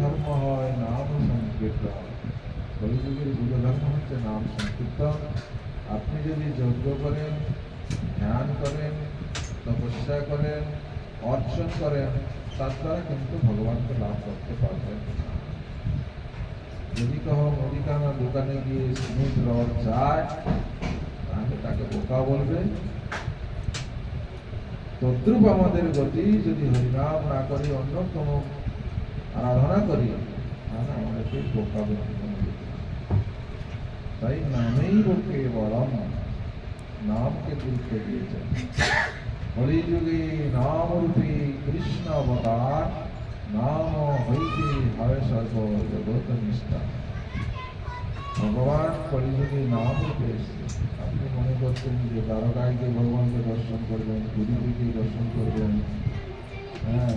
ধর্ম হয়, নাম সংকীর্তন। কলিযুগের যুগ ধর্ম হচ্ছে নাম সংকীর্তন। আপনি যদি যজ্ঞ করেন, ধ্যান করেন, তপস্যা করেন, অর্চন করেন, তার দ্বারা কিন্তু ভগবানকে লাভ করতে পারবেন যদি কহ মুদিখানা দোকানে গিয়ে সিমেন্ট রড চায় তাহলে তাকে বোকা বলবে। তদ্রুপ আমাদের গতি, যদি হরিনাম না করি অন্য কোনো আরাধনা করি তাহলে আমাদেরকে বোকা বলতে। তাই নামেই বোকে বলম নামকে গুরুত্ব দিয়েছেন হরিযুগে নাম রূপে কৃষ্ণ অবতার, নাম হইতে হয় সর্ব জগৎ নিষ্ঠা ভগবান কলিযুগে নাম রূপে আপনি মনে করছেন যে দ্বারকায় গিয়ে ভগবানকে দর্শন করবেন, পুরীতে গিয়ে দর্শন করবেন? হ্যাঁ।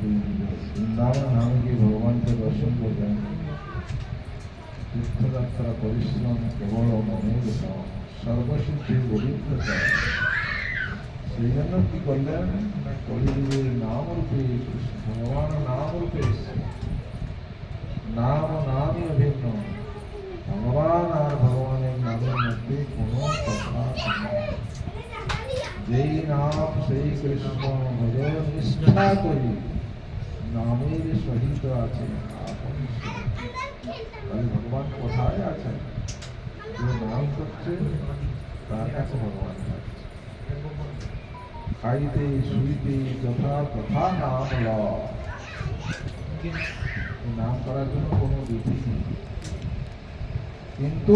বৃন্দাবন গিয়ে ভগবানকে দর্শন করবেন। তীর্থযাত্রা পরিশ্রম কেবল মনের সর্বসিদ্ধি চায় সেই জন্য কি করলেন? কলিযুগের নাম রূপে ভগবান নাম রূপে নাম নামই অভিন্ন। ভগবান আর ভগবানের নামের মধ্যে কোনো তফাৎ যেই নাম, সেই কৃষ্ণ ভজন নিষ্ঠা করি। নামের সহিত আছে। আপন ভগবান কোথায় আছেন? যে নাম করছে, তার কাছে ভগবান খাইতে, শুইতে, যথা, তথা নাম ল নাম করার জন্য কোনো বিধি নেই। কিন্তু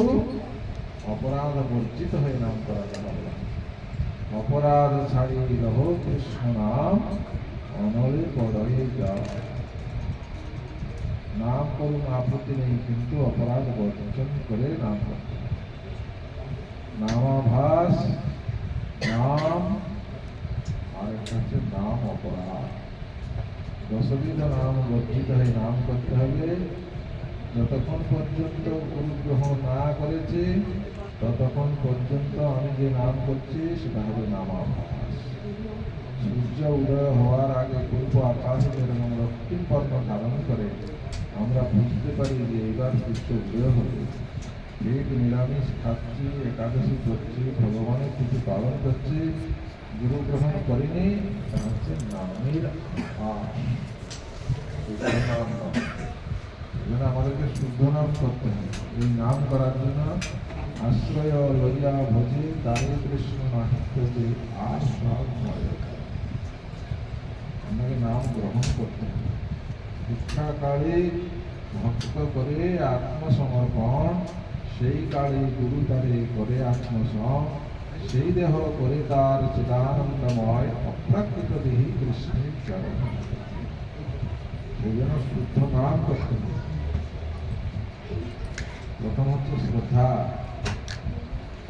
অপরাধ বর্জিত হয়ে নাম করা যাবে। অপরাধ ছাড়ি লহ কৃষ্ণ নাম। অনলে পড়ে যাও নাম করুন আপত্তি নেই কিন্তু অপরাধ বর্জন করে নাম করতে। নামাভাস নাম আর একটা হচ্ছে নাম অপরাধ দশবিধ নাম বর্জিত হয়ে নাম করতে হবে যতক্ষণ পর্যন্ত অনুগ্রহ না করেছে ততক্ষণ পর্যন্ত আমি যে নাম করছি সেটা হবে নামাভাস সূর্য উদয় হওয়ার আগে পূর্ব আকাশে যেরকম রক্তিম পর্ব ধারণ করে, আমরা বুঝতে পারি যে এবার সূর্য উদয় হবে। ঠিক নিরামিষ খাচ্ছি, একাদশী করছি, ভগবানের কিছু পালন করছি গুরু গ্রহণ করিনি তা হচ্ছে নামের নাম আমাদেরকে শুদ্ধ নাম করতে হবে। এই নাম করার জন্য আশ্রয় লইয়া ভজে তারে কৃষ্ণ নাহিত্যতে আর সব আমাকে নাম গ্রহণ করতে হবে শিক্ষাকালে ভক্ত করে আত্মসমর্পণ সেই কালে গুরু তারে করে আত্মসম সেই দেহ করে তার চিদানন্দময় অপ্রাকৃত দেহি কৃষ্ণের চরণ সেই জন্য শুদ্ধ নাম করতে প্রথম হচ্ছে শ্রদ্ধা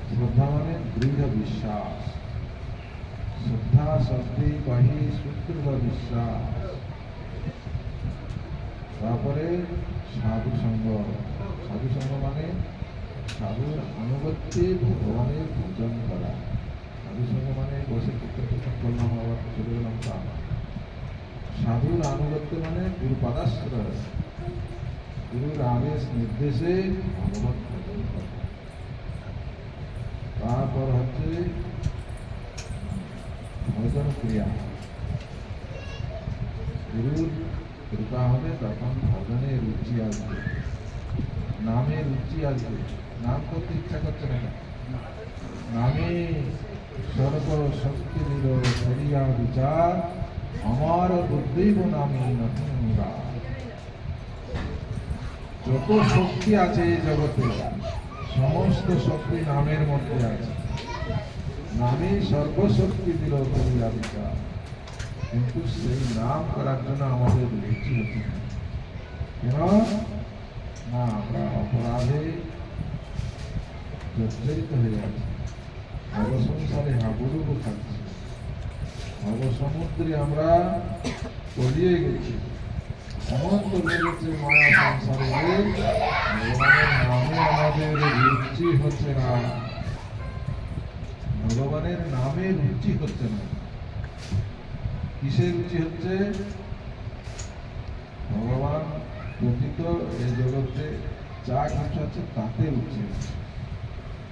শ্রদ্ধা মানে দৃঢ় বিশ্বাস শ্রদ্ধা শব্দে কহি সুদৃঢ় বিশ্বাস তারপরে সাধু সঙ্গ সাধু সঙ্গ মানে সাধুর আনুগত্যে ভগবানের পূজন করা। সাধু সঙ্গ মানে বসে কীর্তন করলাম, আবার চলে গেলাম তা সাধুর আনুগত্য মানে গুরু পাদাশ্রয় গুরুর আদেশ, নির্দেশে ভগবত ভজন করা। তারপর হচ্ছে ভজন ক্রিয়া গুরুর কৃপা হবে, তখন ভজনে রুচি আসবে। নামে রুচি আসবে। নাম করতে ইচ্ছা করছে না নামে সর্ব শক্তি দিল করিয়া বিচার আমার বুদ্ধিব নামে নতুনরা। যত শক্তি আছে এই জগতে, সমস্ত শক্তি নামের মধ্যে আছে। নামে সর্বশক্তি দিল করিয়া কিন্তু সেই নাম করার জন্য আমাদের রুচি হচ্ছে না। কেন? না, আমরা অপরাধে জর্জরিত হয়ে আছি। অবসংসারে হাবুডুবু খাচ্ছি। অবসমুদ্রে আমরা তলিয়ে গেছি। এমন তলিয়ে মায়া সংসারে নামে আমাদের রুচি হচ্ছে না। ভগবানের নামে রুচি হচ্ছে না। কিসের রুচি হচ্ছে? ভগবান প্রকৃত এই জগতে যা কিছু আছে তাতে উঠছে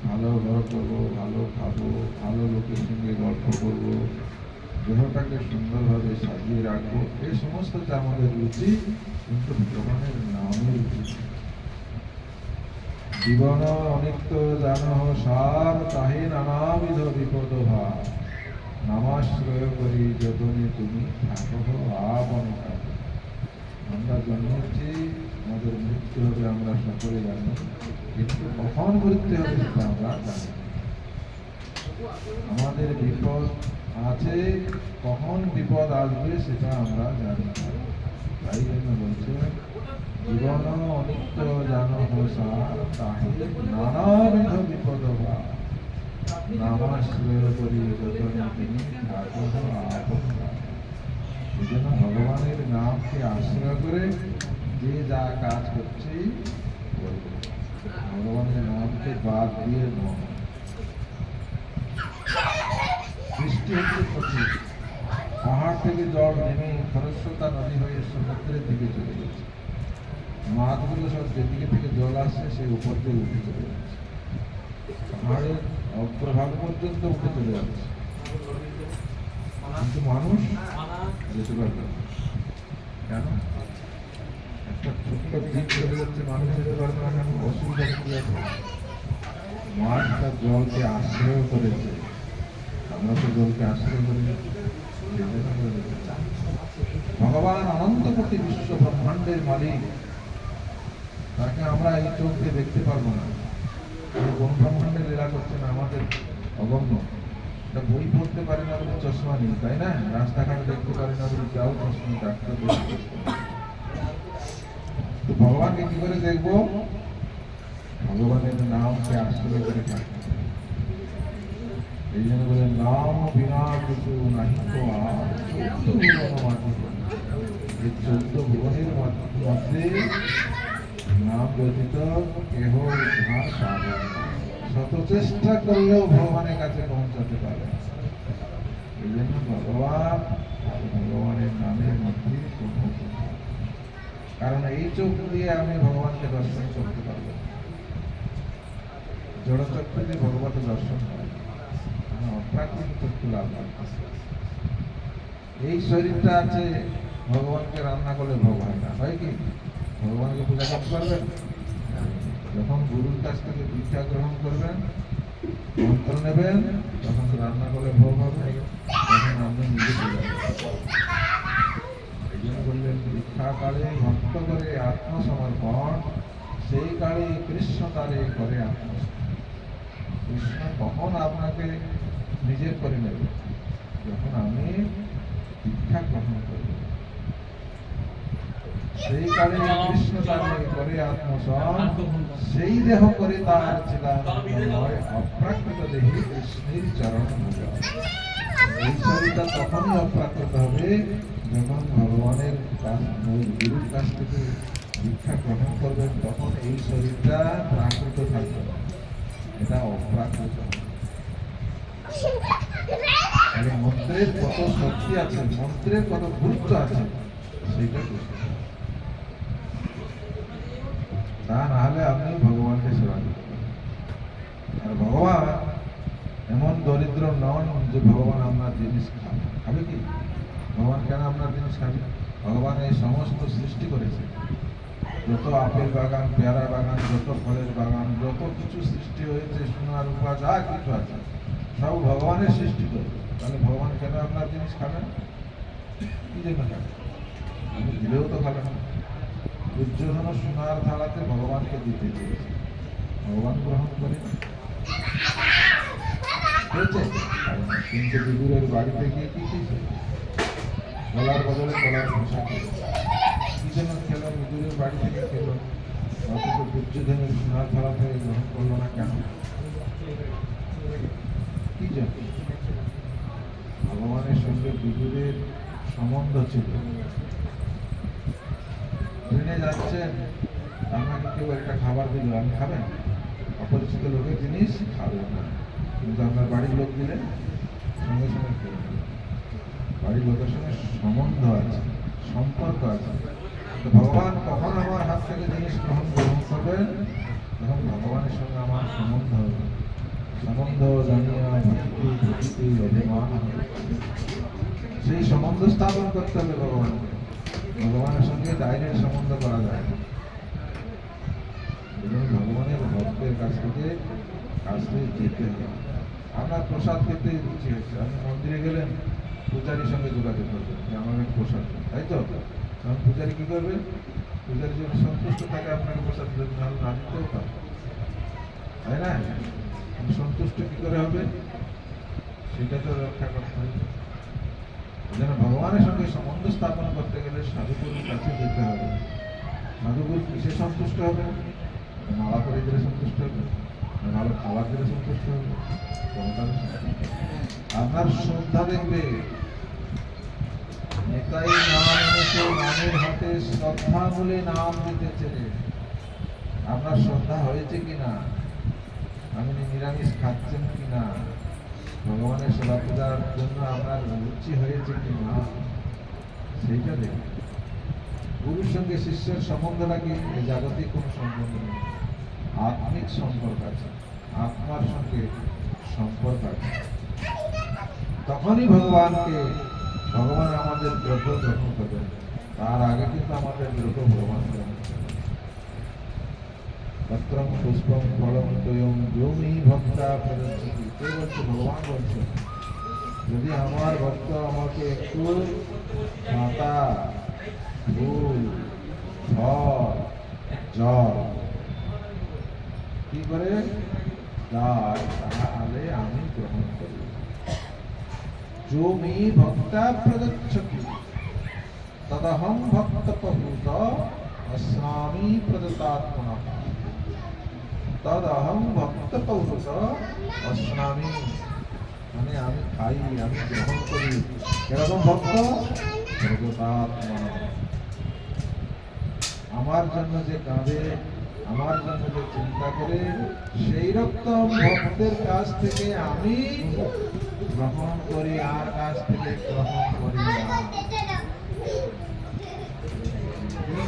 ভালো ঘর করব, ভালো খাব, ভালো লোকের সঙ্গে গল্প করব দেহটাকে সুন্দরভাবে সাজিয়ে রাখব, এই সমস্তটা আমাদের রুচি, কিন্তু ভগবানের নামের রুচি জীবন অনিত্য জান, সার তাহে নানাবিধ বিপদ ভার। নামাশ্রয় করি যতনে তুমি থাকো, আপন আমরা জন্মেছি আমাদের মৃত্যু হবে আমরা সকলে জানি। কিন্তু কখন মৃত্যু হবে সেটা আমরা জানি আমাদের বিপদ আছে, কখন বিপদ আসবে সেটা আমরা জানি না। তাই জন্য বলছে জীবন অনিত্য জান সার তাহে নানাবিধ বিপদ বা নামাশ্রয় করি তিনি থাকো আপন কাছে। এই জন্য ভগবানের নামকে আশ্রয় করে যে যা কাজ করছে ভগবানের নামকে বাদ দিয়ে নয় বৃষ্টি হচ্ছে প্রচুর পাহাড় থেকে জল নেমে খরস্রোতা নদী হয়ে সমুদ্রের দিকে চলে গেছে। মাছগুলো সব যেদিকে থেকে জল আসছে, সেই উপর দিয়ে উঠে চলে যাচ্ছে। পাহাড়ের অগ্রভাগ পর্যন্ত উঠে চলে যাচ্ছে। কিন্তু মানুষ যেতে পারবে কেন? একটা ছোট্ট দ্বীপ চলে যাচ্ছে, মানুষ যেতে পারবে না কেন? অসুবিধা কি আছে মাছ তার জলকে আশ্রয় করেছে। আমরা তো জলকে আশ্রয় করি ভগবান অনন্ত কোটি বিশ্ব ব্রহ্মাণ্ডের মালিক। তাকে আমরা এই দেখতে পারব না। কোন ব্রহ্মাণ্ডে লীলা করছেন আমাদের অগম্য এটা বই পড়তে পারে না বলে চশমা নেই, তাই না? রাস্তাঘাটে দেখতে পারে না বলে যাও চশমা, ডাক্তার। তো ভগবানকে কি করে দেখব? ভগবানের নামকে আশ্রয় করে থাকতে হবে। এই জন্য বলে নাম বিনা কিছু নাহি এই চোদ্দ ভুবনের মধ্যে নাম ব্যতীত কেহ উদ্ধার পাবে শত চেষ্টা করলেও ভগবানের কাছে পৌঁছাতে পারে এই জন্য ভগবান ভগবানের নামের মধ্যে কারণ এই চোখ দিয়ে আমি ভগবানকে দর্শন করতে পারব না। জড় চক্ষু দিয়ে ভগবানের দর্শন হয় আমি লাভ এই শরীরটা আছে, ভগবানকে রান্না করলে ভোগ হয় না। হয় কি? ভগবানকে পূজা করতে পারবেন? যখন গুরুর কাছ থেকে দীক্ষা গ্রহণ করবেন, মন্ত্র নেবেন, তখন রান্না করলে ভোগ হবে। তখন আপনি নিজে পূজা এই জন্য ভক্ত করে আত্মসমর্পণ, সেই কালে কৃষ্ণ তারে করে আত্মসমর্পণ। কৃষ্ণ কখন আপনাকে নিজের করে নেবে। যখন আমি দীক্ষা গ্রহণ করব সেই কালে কৃষ্ণ তারে করে আত্মসম, সেই দেহ করে তার চিদানন্দময় অপ্রাকৃত দেহে কৃষ্ণের চরণ এই শরীরটা তখনই অপ্রাকৃত হবে যখন ভগবানের গুরুর কাছ থেকে দীক্ষা গ্রহণ করবেন, তখন এই শরীরটা প্রাকৃত থাকবে। এটা অপ্রাকৃত। তাহলে মন্ত্রের কত শক্তি আছে, মন্ত্রের কত গুরুত্ব আছে সেটা তা না হলে আপনি ভগবানকে সেবা আর ভগবান এমন দরিদ্র নন যে ভগবান আপনার জিনিস খাবে। খাবে কি? ভগবান কেন আপনার জিনিস খাবে? ভগবান এই সমস্ত সৃষ্টি করেছে। যত আপেল বাগান, পেয়ারা বাগান, যত ফলের বাগান, যত কিছু সৃষ্টি হয়েছে সোনা রূপা যা কিছু আছে। সব ভগবানের সৃষ্টি করে। তাহলে ভগবান কেন আপনার জিনিস খাবেন কি জন্য খাবে দিলেও তো খাবে না। দুর্যোধন সোনার থালাতে ভগবানকে দিতে চেয়েছে ভগবান গ্রহণ করে কিন্তু বিদুরের বাড়িতে গিয়ে কি খেয়েছে কলার বদলে কলার খোসা খেয়েছে কি জন্য খেলো বিদুরের বাড়ি থেকে খেলো। অথচ দুর্যোধনের সোনার থালা থেকে গ্রহণ করল না কেন? কি জন্য ভগবানের সঙ্গে বিদুরের সম্বন্ধ ছিল। ট্রেনে যাচ্ছেন আমাকে কেউ একটা খাবার দিল, আমি খাবেন অপরিচিত লোকের জিনিস খাবেন না। কিন্তু আপনার বাড়ির লোক দিলে সঙ্গে সঙ্গে খেয়ে। বাড়ির লোকের সঙ্গে সম্বন্ধ আছে, সম্পর্ক আছে। তো ভগবান কখন আমার হাত থেকে জিনিস গ্রহণ গ্রহণ করবেন? তখন ভগবানের সঙ্গে আমার সম্বন্ধ হবে। সম্বন্ধ জানিয়া ভক্তি ভক্তি অভিমান। সেই সম্বন্ধ স্থাপন করতে হবে ভগবানকে। ভগবানের সঙ্গে ডাইরেক্ট সম্বন্ধ করা যায়। ভগবানের ভক্তের কাছ থেকে কাছ থেকে যেতে হবে আপনার প্রসাদ খেতে রুচি হয়েছে। আপনি মন্দিরে গেলেন, পূজারীর সঙ্গে যোগাযোগ করবেন। যে আমার প্রসাদ তাই তো? তখন পূজারি কি করবে? পূজারি যদি সন্তুষ্ট থাকে, আপনাকে প্রসাদ দেবেন না দিতেও তাই না? সন্তুষ্ট কি করে হবে? সেটা তো রক্ষা করতে হবে। যেন ভগবানের সঙ্গে সম্বন্ধ স্থাপন করতে গেলে সাধুগুরুর কাছে যেতে হবে। সাধুগুরু কিসে সন্তুষ্ট হবে? মালা করে দিলে সন্তুষ্ট হবে? ভালো খাবার দিলে সন্তুষ্ট হবে? আপনার শ্রদ্ধা দেখবে। নেতাই নাম এনেছে, নামের হাতে শ্রদ্ধা বলে নাম দিতেছে। আপনার শ্রদ্ধা হয়েছে কিনা? আপনি নিরামিষ খাচ্ছেন কিনা ভগবানের সেবা পূজার জন্য আপনার রুচি হয়েছে কি না? সেইটা দেখুন গুরুর সঙ্গে শিষ্যের সম্বন্ধটা কি? জাগতিক কোনো সম্বন্ধ নেই। আত্মিক সম্পর্ক আছে। আত্মার সঙ্গে সম্পর্ক আছে। তখনই ভগবানকে, ভগবান আমাদের দ্রব্য গ্রহণ করবেন। তার আগে কিন্তু আমাদের দ্রব্য ভগবান গ্রহণ পত্রম পুষ্পম ফলম তয়ম যোমি ভক্তা প্রদর্শিত কে বলছে ভগবান বলছে যদি আমার ভক্ত আমাকে একটু পাতা ফুল ফল জল কি করে দায় তাহলে আমি গ্রহণ করি যোমি ভক্তা প্রদচ্ছতি তদহম ভক্ত প্রভূত অস্নামি প্রদত্তাত্মনা তদহম ভক্ত পৌরুষ অস্নামি মানে আমি খাই, আমি গ্রহণ করি। কীরকম ভক্ত? আমার জন্য যে কাঁদে, আমার জন্য যে চিন্তা করে, সেই রকম ভক্তের কাছ থেকে আমি গ্রহণ করি, আর কাছ থেকে গ্রহণ করি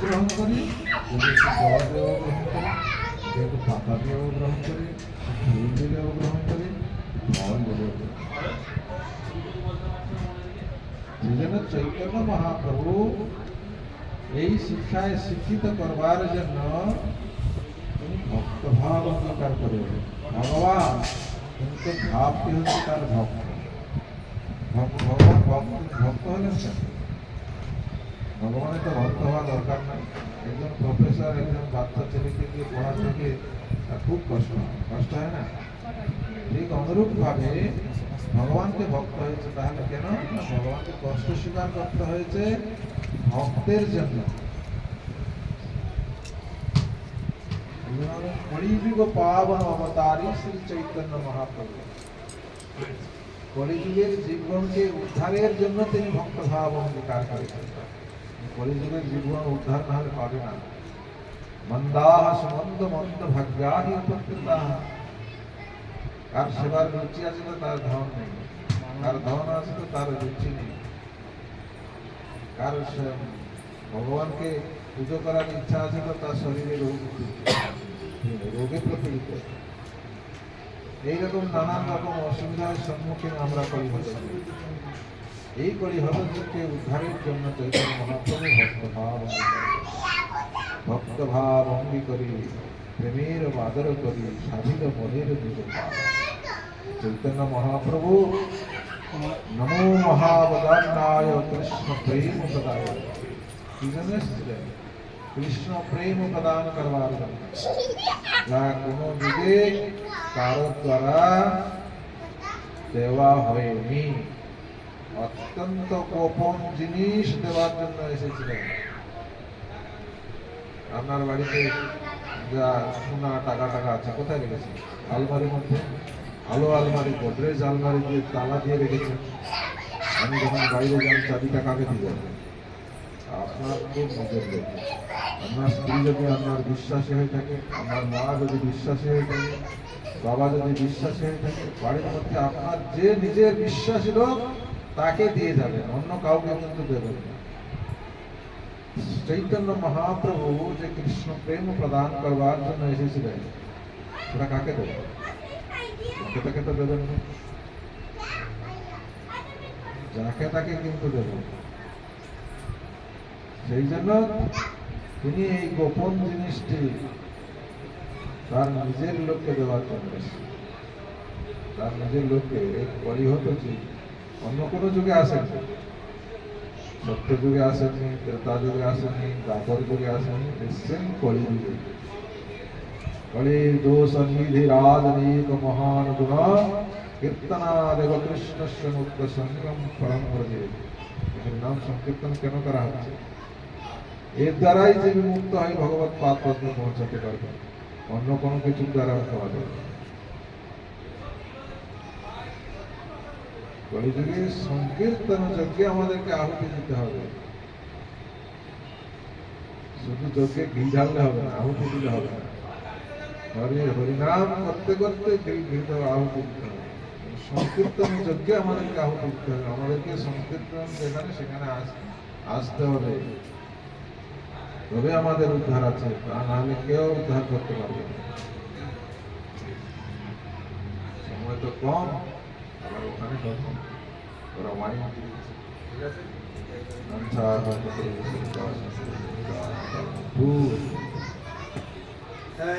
গ্রহণ করি গ্রহণ করি। যদি একটু পাতা দিয়েও গ্রহণ করি ফুল দিলেও গ্রহণ করি ফল দিলেও গ্রহণ করি। সেজন্য চৈতন্য মহাপ্রভু এই শিক্ষায় শিক্ষিত করবার জন্য তিনি ভক্তভাব অঙ্গীকার করে ভগবান কিন্তু ভাবটি হচ্ছে তার ভক্ত ভক্ত ভগবান ভক্ত ভক্ত হলেন কেন ভগবানের তো ভক্ত হওয়া দরকার নাই একজন প্রফেসর একজন বাচ্চা ছেলেকে দিয়ে গিয়ে তার খুব কষ্ট কষ্ট হয় না? ঠিক অনুরূপ ভাবে ভগবানকে ভক্ত হয়েছে, তাহলে কেন? ভগবানকে কষ্ট স্বীকার করতে হয়েছে ভক্তের জন্য। কলিযুগ পাবন অবতারী শ্রী চৈতন্য মহাপ্রভু। কলিযুগের জীবনকে উদ্ধারের জন্য তিনি ভক্ত ভাব অঙ্গীকার করেছেন। কলিযুগের জীবন উদ্ধার না পাবে না মন্দাহ সমন্দ মন্দ ভাগ্যাহি উপকৃতা কার সেবার রুচি আছে তো তার ধন নেই কার ধন আছে তো তার রুচি নেই কার ভগবানকে পুজো করার ইচ্ছা আছে তো তার শরীরে রোগ রোগে প্রচলিত এইরকম নানান রকম অসুবিধার সম্মুখীন আমরা করি হচ্ছি এই করি হলকে উদ্ধারের জন্য চৈতন্য মহাপ্রভু ভক্তভাব অঙ্গী করি প্রেমের বাদর করি সাধিত মনের দিল চৈতন্য মহাপ্রভু, নমো মহাবদান্নায় কৃষ্ণ প্রেম প্রদায়। কি জন্য এসেছিলেন কৃষ্ণ প্রেম প্রদান করবার যা কোনো যুগে কারও দ্বারা দেওয়া হয়নি। অত্যন্ত গোপন জিনিস দেওয়ার জন্য এসেছিলেন। আপনার বাড়িতে যা সোনা টাকা টাকা আছে, কোথায় রেখেছে আলমারির মধ্যে? আলো আলমারি, গোদরেজ আলমারি দিয়ে তালা দিয়ে রেখেছেন। আমি যখন বাইরে যান চাবিটা কাকে দিব আপনার খুব নজর দেবে আপনার স্ত্রী যদি আপনার বিশ্বাসী হয়ে থাকে, আপনার মা যদি বিশ্বাসী হয়ে থাকে, বাবা যদি বিশ্বাসী হয়ে থাকে, বাড়ির মধ্যে আপনার যে নিজের বিশ্বাসী লোক তাকে দিয়ে যাবেন, অন্য কাউকে কিন্তু দেবেন না। চৈতন্য মহাপ্রভু যে কৃষ্ণ প্রেম প্রদান করবার জন্য এসেছিলেন ওটা কাকে দেবে তাকে তো দেবেন যাকে তাকে কিন্তু দেব সেই জন্য তিনি এই গোপন জিনিসটি তার নিজের লোককে দেওয়ার জন্য তার নিজের লোককে এই পরিহত জীব অন্য কোনো যুগে আসেন সত্য যুগে আসেননি ত্রেতা যুগে আসেননি দ্বাপর যুগে আসেননি, এসছেন কলি যুগে। কলি দোষ নিধি রাজনীক মহান গুণ কীর্তনা দেব কৃষ্ণস্য মুক্ত সঙ্গম ফলম ব্রজে এর নাম সংকীর্তন কেন করা হচ্ছে? এর দ্বারাই যে মুক্ত হয় ভগবত পাদ পদ্মে পৌঁছাতে পারবে। অন্য কোনো কিছুর দ্বারা হওয়া যাবে না। কলিযুগে সংকীর্তন যজ্ঞে আমাদেরকে আহুতি দিতে হবে। শুধু যজ্ঞে ঘি ঢাললে হবে না, আহুতি দিলে হবে না। হরি, হরিনাম করতে করতে আহুতি দিতে হবে। সংকীর্তন যজ্ঞে আমাদেরকে আহুতি দিতে হবে। আমাদেরকে সংকীর্তন যেখানে সেখানে আস- আসতে হবে। তবে আমাদের উদ্ধার আছে, তা নাহলে কেউ উদ্ধার করতে পারবে সময় তো কম। আবার ওখানে কত ওরা ওয়াইন ঠিক আছে? হরে